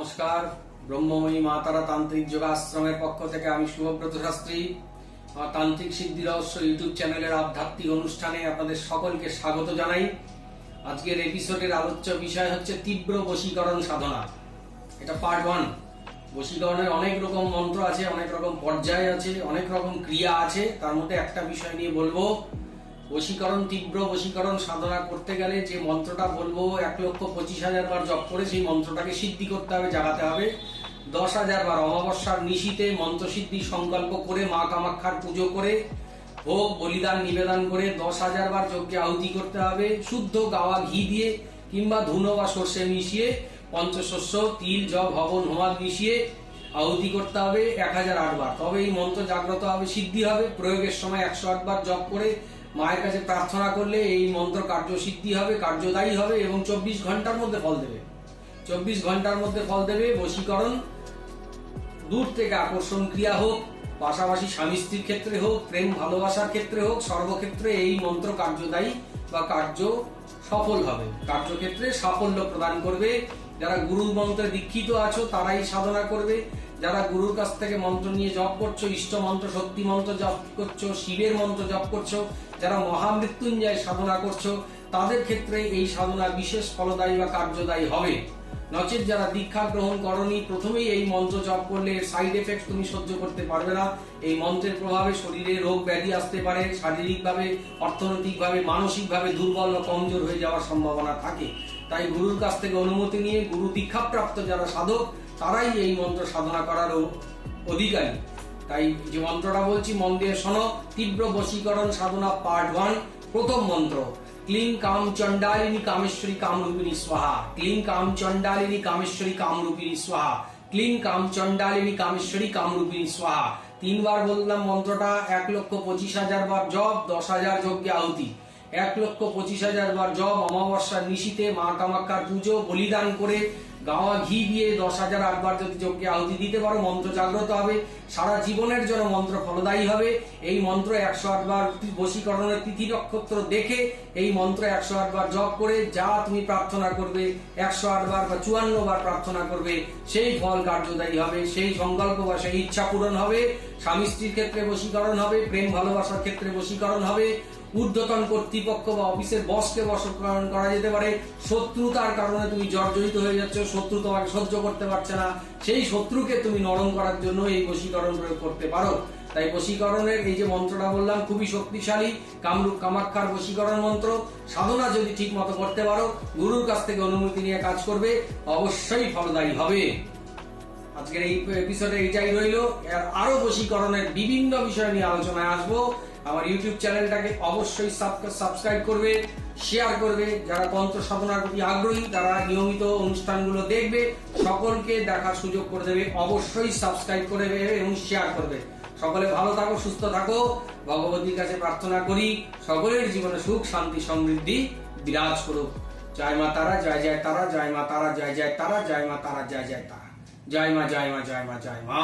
নমস্কার। ব্রহ্মময়ী মা তারা তান্ত্রিক যোগাশ্রমের পক্ষ থেকে আমি শুভব্রত শাস্ত্রী। তান্ত্রিক সিদ্ধি রহস্য ইউটিউব চ্যানেলের আধ্যাত্মিক অনুষ্ঠানে আপনাদের সকলকে স্বাগত জানাই। আজকের এপিসোডের আলোচ্য বিষয় হচ্ছে তীব্র বশীকরণ সাধনা। এটা পার্ট ওয়ান বশীকরণের অনেক রকম মন্ত্র আছে, অনেক রকম পর্যায় আছে, অনেক রকম ক্রিয়া আছে। তার মধ্যে একটা বিষয় নিয়ে বলব। বশীকরণ, তীব্র বশীকরণ সাধনা করতে গেলে যে মন্ত্রটা বলব, এক লক্ষ পঁচিশ হাজার বার জপ করে সেই মন্ত্রটাকে সিদ্ধি করতে হবে, জাগাতে হবে। দশ হাজার বার অমাবস্যার নিশিতে মন্ত্রসিদ্ধি সংকল্প করে মা কামাক্ষার পুজো করে, ভোগ, বলিদান, নিবেদন করে দশ হাজার বার যজ্ঞে আহুতি করতে হবে। শুদ্ধ গাওয়া ঘি দিয়ে কিংবা ধুনো বা সর্ষে মিশিয়ে পঞ্চশস্য, তিল, জব, হবন, হোমাদ মিশিয়ে আহুতি করতে হবে এক হাজার আট বার। তবে এই মন্ত্র জাগ্রত হবে, সিদ্ধি হবে। প্রয়োগের সময় একশো আট বার জপ করে মায়ের কাছে প্রার্থনা করলে এই মন্ত্র কার্য সিদ্ধি হবে, কার্যদায়ী হবে এবং চব্বিশ ঘণ্টার মধ্যে ফল দেবে। চব্বিশ ঘণ্টার মধ্যে ফল দেবে, বশীকরণ, দূর থেকে আকর্ষণ ক্রিয়া হোক, পাশাপাশি স্বামী স্ত্রীর ক্ষেত্রে হোক, প্রেম ভালোবাসার ক্ষেত্রে হোক, সর্বক্ষেত্রে এই মন্ত্র কার্যদায়ী বা কার্য সফল হবে। কার্যক্ষেত্রে সাফল্য প্রদান করবে। যারা গুরু মন্ত্রে দীক্ষিত আছো, তারাই সাধনা করবে। যারা গুরুর কাছ থেকে মন্ত্র নিয়ে জপ করছ, ইষ্ট মন্ত্র, শক্তি মন্ত্র জপ করছ, শিবের মন্ত্র জপ করছ, যারা মহামৃত্যুঞ্জয় সাধনা করছ, তাদের ক্ষেত্রে এই সাধনা বিশেষ ফলদায়ী বা কার্যদায়ী হবে। নচেত যারা দীক্ষা গ্রহণ করনি, প্রথমেই এই মন্ত্র জপ করলে এর সাইড এফেক্ট তুমি সহ্য করতে পারবে না। এই মন্ত্রের প্রভাবে শরীরে রোগ ব্যাধি আসতে পারে, শারীরিকভাবে, অর্থনৈতিকভাবে, মানসিকভাবে দুর্বল বা কমজোর হয়ে যাওয়ার সম্ভাবনা থাকে। তাই গুরুর কাছ থেকে অনুমতি নিয়ে গুরু দীক্ষাপ্রাপ্ত যারা সাধক, তারাই এই মন্ত্র সাধনা করার অধিকারী। তাই যে মন্ত্রটা বলছি মন দিয়ে শোনো তীব্র বশীকরণ সাধনা পার্ট ওয়ান প্রথম মন্ত্র। ক্লিং কাম চণ্ডালিনী কামেশ্বরী কামরূপিণী স্বাহা ক্লিং কাম চণ্ডালিনী কামেশ্বরী কামরূপিণী স্বাহা ক্লিং কাম চণ্ডালিনী কামেশ্বরী কামরূপিণী স্বাহা তিনবার বললাম মন্ত্রটা এক লক্ষ পঁচিশ হাজার বার জপ, দশ হাজার যজ্ঞে আহুতি। এক লক্ষ পঁচিশ হাজার বার জব অমাবস্যার নিশিতে মা কামাক্ষার পুজো, বলিদান করে গাওয়া ঘি দিয়ে দশ হাজার আটবার যদি যজ্ঞে আহুতি দিতে পারো, মন্ত্র জাগ্রত হবে। সারা জীবনের জন্য মন্ত্র ফলদায়ী হবে। এই মন্ত্র একশো আটবার বশীকরণের তিথি নক্ষত্র দেখে এই মন্ত্র একশো আটবার জপ করে যা তুমি প্রার্থনা করবে, একশো আটবার বা চুয়ান্ন বার প্রার্থনা করবে, সেই ফল কার্যদায়ী হবে, সেই সংকল্প বা সেই ইচ্ছা পূরণ হবে। স্বামী স্ত্রীর ক্ষেত্রে বশীকরণ হবে, প্রেম ভালোবাসার ক্ষেত্রে বশীকরণ হবে। ঊর্ধ্বতন কর্তৃপক্ষ বা অফিসের বসকে বশীকরণ করা যেতে পারে। শত্রুতার কারণে তুমি জর্জরিত হয়ে যাচ্ছ, শত্রু তোমাকে সহ্য করতে পারছে না। সেই শত্রুকে তুমি নরম করার জন্য এই বশীকরণ প্রয়োগ করতে পারো। তাই বশীকরণের এই যে মন্ত্রটা বললাম, খুবই শক্তিশালী কামরূপ কামাক্ষার বশীকরণ মন্ত্র। সাধনা যদি ঠিক মতো করতে পারো, গুরুর কাছ থেকে অনুমতি নিয়ে কাজ করবে, অবশ্যই ফলদায়ী হবে। আজকের এই এপিসোডে এইটাই রইল। আরও বশীকরণের বিভিন্ন বিষয় নিয়ে আলোচনায় আসব। আমার ইউটিউব চ্যানেলটাকে অবশ্যই সাবস্ক্রাইব করবে শেয়ার করবে। যারা তন্ত্র সাধনার প্রতি আগ্রহী, তারা নিয়মিত অনুষ্ঠানগুলো দেখবে, সকলকে দেখার সুযোগ করে দেবে, অবশ্যই সাবস্ক্রাইব করে দেবে এবং শেয়ার করবে। সকলে ভালো থাকো, সুস্থ থাকো। ভগবতীর কাছে প্রার্থনা করি, সকলের জীবনে সুখ, শান্তি, সমৃদ্ধি বিরাজ করুক। জয় মা তারা, জয় জয় তারা, জয় মা তারা, জয় জয় তারা, জয় মা তারা, জয় জয় তারা। জয় মা জয় মা জয় মা জয় মা।